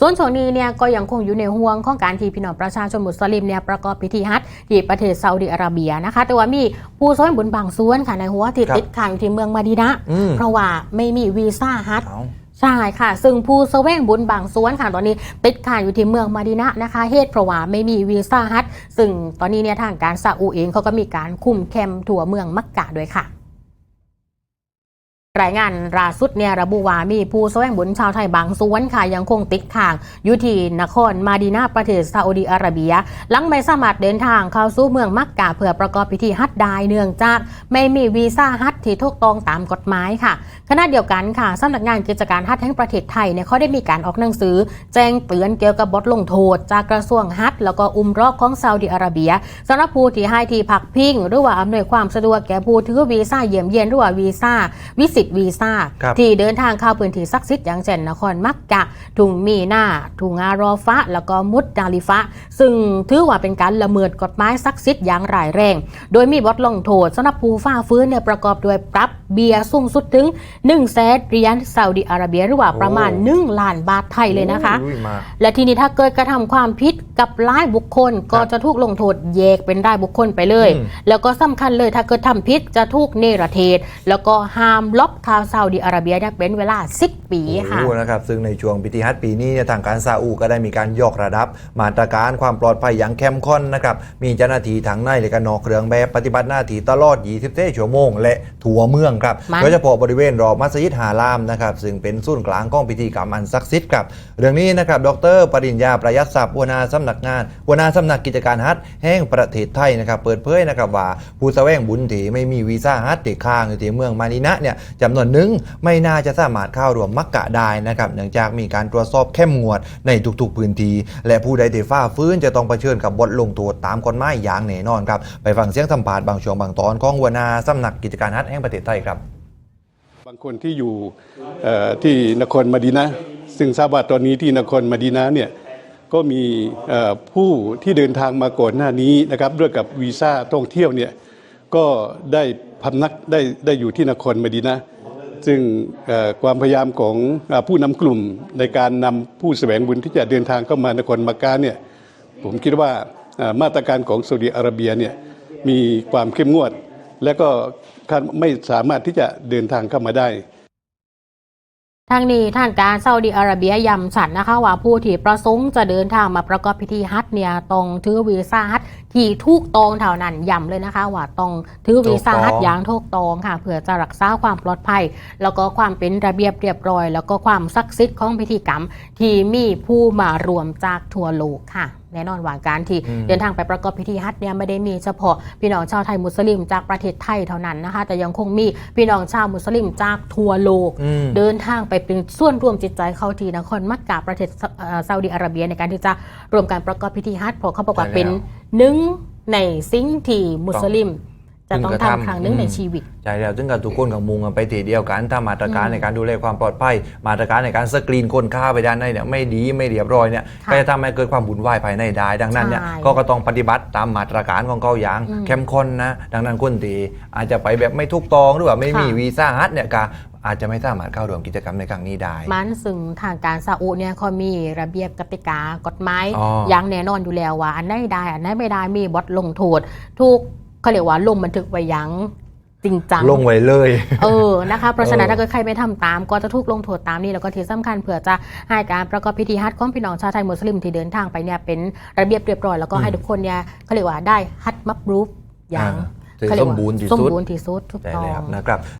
ส่วนช่วงนี้เนี่ยก็ยังคงอยู่ในห่วงของการที่พี่น้องประชาชนมุสลิมเนี่ยประกอบพิธีฮัจญ์ที่ประเทศซาอุดิอาระเบียนะคะ แต่ว่ามีผู้ส่วนบุญบางส่วนค่ะในหัวที่ครับติดขังอยู่ที่เมืองมาดีนะอืมเพราะว่าไม่มีวีซ่าฮัจญ์เอาใช่ค่ะ ซึ่งผู้แสวงบุญบางส่วนค่ะตอนนี้ติดข่ายอยู่ที่เมืองมาดีนะนะคะเหตุเพราะว่าไม่มีวีซ่าฮัทซึ่งตอนนี้เนี่ยทางการซาอุเองเขาก็มีการคุมแคมป์ทั่วเมืองมักกะด้วยค่ะ รายงานล่าสุดเนี่ยระบุว่ามีผู้แสวงบุญชาวไทยบางส่วนค่ะยังคงติดข่างอยู่ที่นครมาดีนาประเทศซาอุดีอาระเบีย หลังไม่สามารถเดินทางเข้าสู่เมืองมักกะเพื่อประกอบพิธีฮัจญ์ได้เนื่องจากไม่มีวีซ่าฮัจญ์ที่ถูกต้องตามกฎหมายค่ะขณะเดียวกันค่ะสำนักงานกิจการฮัจญ์แห่งประเทศไทยเนี่ยเขาได้มีการออกหนังสือ แจ้งเตือนเกี่ยวกับบทลงโทษ จากกระทรวงฮัจญ์แล้วก็อุมรอกของซาอุดิอาระเบียสำหรับผู้ที่ให้ที่พักพิงหรือว่าอำนวยความสะดวกแก่ผู้ถือวีซ่าเยี่ยมเยียนหรือว่าวีซ่าวิสิตวีซ่าครับที่เดินทางเข้าพื้นที่ศักดิ์สิทธิ์อย่างเช่นนครมักกะทุงมีนาทุงอารอฟะ แล้วก็มุดดาลิฟะ ซึ่งถือว่าเป็นการละเมิดกฎหมายศักดิ์สิทธิ์อย่างร้ายแรง โดยมีบทลงโทษสำหรับผู้ฝ่าฟื้นเนี่ยประกอบด้วยปรับเบียร์สูงสุดถึง1แสนเหรียญซาอุดิอาระเบียหรือว่าประมาณโอ้1ล้านบาทไทยเลยนะคะ อุ้ยมา และทีนี้ถ้าเกิดกระทำความผิดกับรายบุคคลก็จะถูกลงโทษแยกเป็นรายบุคคลไปเลย อืม แล้วก็สำคัญเลยถ้าเกิดทำผิดจะถูกเนรเทศ แล้วก็ห้ามลบข่าวซาอุดิอาระเบียเนี่ยเป็นเวลา 10 ปีค่ะโอ้นะครับซึ่งในช่วงพิธีฮัจญ์ปีนี้เนี่ยทางการซาอุก็ได้มีการยกระดับ มาตรการความปลอดภัยอย่างเข้มข้นนะครับมีเจ้าหน้าที่ทั้งในและก็นอกเครื่องแบบปฏิบัติหน้าที่ตลอด 24 ชั่วโมง และทั่วเมืองครับมันโดยเฉพาะบริเวณรอบมัสยิดฮารามนะครับซึ่งเป็นศูนย์กลางของพิธีกรรมอันศักดิ์สิทธิ์ครับเรื่องนี้นะครับดร ปริญญาประยัดทรัพย์หัวหน้าสำนักงานหัวหน้าสำนักกิจการฮัจญ์แห่งประเทศไทยนะครับเปิดเผยนะครับว่าผู้แสวงบุญที่ไม่มีวีซ่าฮัจญ์ติดค้างอยู่ที่เมืองมานีนะเนี่ยจำนวนหนึ่งไม่น่าจะสามารถเข้าร่วมมักกะได้นะครับเนื่องจากมีการตรวจสอบเข้มงวดในทุกๆพื้นที่และผู้ใดที่ฝ่าฟื้นจะต้องเผชิญกับบทลงโทษตามกฎหมายอย่างแน่นอนครับไปฟังเสียงสัมภาษณ์บางช่วงบางตอนของหัวหน้าสำนักกิจการฮัจญ์แห่งประเทศไทยครับบางคนที่อยู่ที่นครมาดีนะซึ่งทราบว่าตอนนี้ที่นครมาดีนะเนี่ยก็มีผู้ที่เดินทางมาก่อนหน้านี้นะครับเรื่องกับวีซ่าท่องเที่ยวเนี่ย ก็ได้พำนักได้ได้อยู่ที่นครมาดีนะ ซึ่งความพยายามของอผู้นำกลุ่มในการนำผู้แสวงบุญที่จะเดินทางเข้ามานครมักกะเนี่ยผมคิดว่ามาตรการของซาอุดีอาระเบียเนี่ยมีความเข้มงวด และก็คาดไม่สามารถที่จะเดินทางเข้ามาได้ ทางนี้ท่างการซาอุดิอาระเบียย้ำชัดนะคะว่าผู้ที่ประสงค์จะเดินทางมาประกอบพิธีฮัจเนี่ยต้องถือวีซ่าฮัจที่ถูกต้องเท่านั้นย้ำเลยนะคะ ว่าต้องถือวีซ่าฮัจอย่างถูกต้องค่ะเพื่อจะรักษาความปลอดภัย แล้วก็ความเป็นระเบียบเรียบร้อย แล้วก็ความศักดิ์สิทธิ์ของพิธีกรรม ที่มีผู้มารวมจากทั่วโลกค่ะแน่นอนว่าการที่อืมเดินทางไปประกอบพิธีฮัจญ์เนี่ยไม่ได้มีเฉพาะพี่น้องชาวไทยมุสลิมจากประเทศไทยเท่านั้นนะคะแต่ยังคงมีพี่น้องชาวมุสลิมจากทั่วโลกอืมเดินทางไปเป็นส่วนร่วมจิตใจเข้าที่นครมักกะประเทศเอ่อซาอุดิอาระเบียในการที่จะรวมการประกอบพิธีฮัจญ์เพราะเขาบอกว่าใช่แล้วเป็นหนึ่งในสิ่งที่มุสลิม จะต้องพึงกระทำทำครั้งหนึ่งในอืมชีวิต ใช่แล้วถึงกับทุกคนกับมุงกันไปทีเดียวกันถ้ามาตรการอืมในการดูแลความปลอดภัย มาตรการในการสกรีนคนเข้าไปด้านในเนี่ยไม่ดีไม่เรียบร้อยเนี่ยค่ะก็จะทำให้เกิดความบุญวายภายในได้ ดังนั้นเนี่ยใช่ก็ก็ต้องปฏิบัติตามมาตรการของเขาอย่างอืมเข้มข้นนะ ดังนั้นคนตีอาจจะไปแบบไม่ถูกต้องหรือว่าไม่มีค่ะวีซ่าฮัทเนี่ยก็อาจจะไม่สามารถเข้าร่วมกิจกรรมในครั้งนี้ได้ มันซึ่งทางการซาอุเนี่ยเขามีระเบียบกติกากฎหมายอ๋อออย่างแน่นอนอยู่แล้วว่า อันไหนได้ อันไหนไม่ได้มีบทลงโทษทุก เขาเรียกว่าลงบันทึกไว้อย่างจริงจังลงไว้เลย เออนะคะเพราะฉะนั้นเออถ้าเกิดใครไม่ทำตาม ก็จะถูกลงโทษตามนี้แล้วก็ที่สำคัญเผื่อจะให้การประกอบพิธีฮัจญ์ของพี่น้องชาวไทยมุสลิมที่เดินทางไปเนี่ยเป็นระเบียบเรียบร้อยแล้วก็ให้ทุกคนเนี่ยเขาเรียกว่าได้ฮัจญ์มับรูฟอย่างถือเขาเรีสยกมว่าบูรณ์ที่สมสุดบูรณ์ที่สุดถูกใช่ต้อแล้วงนะครับ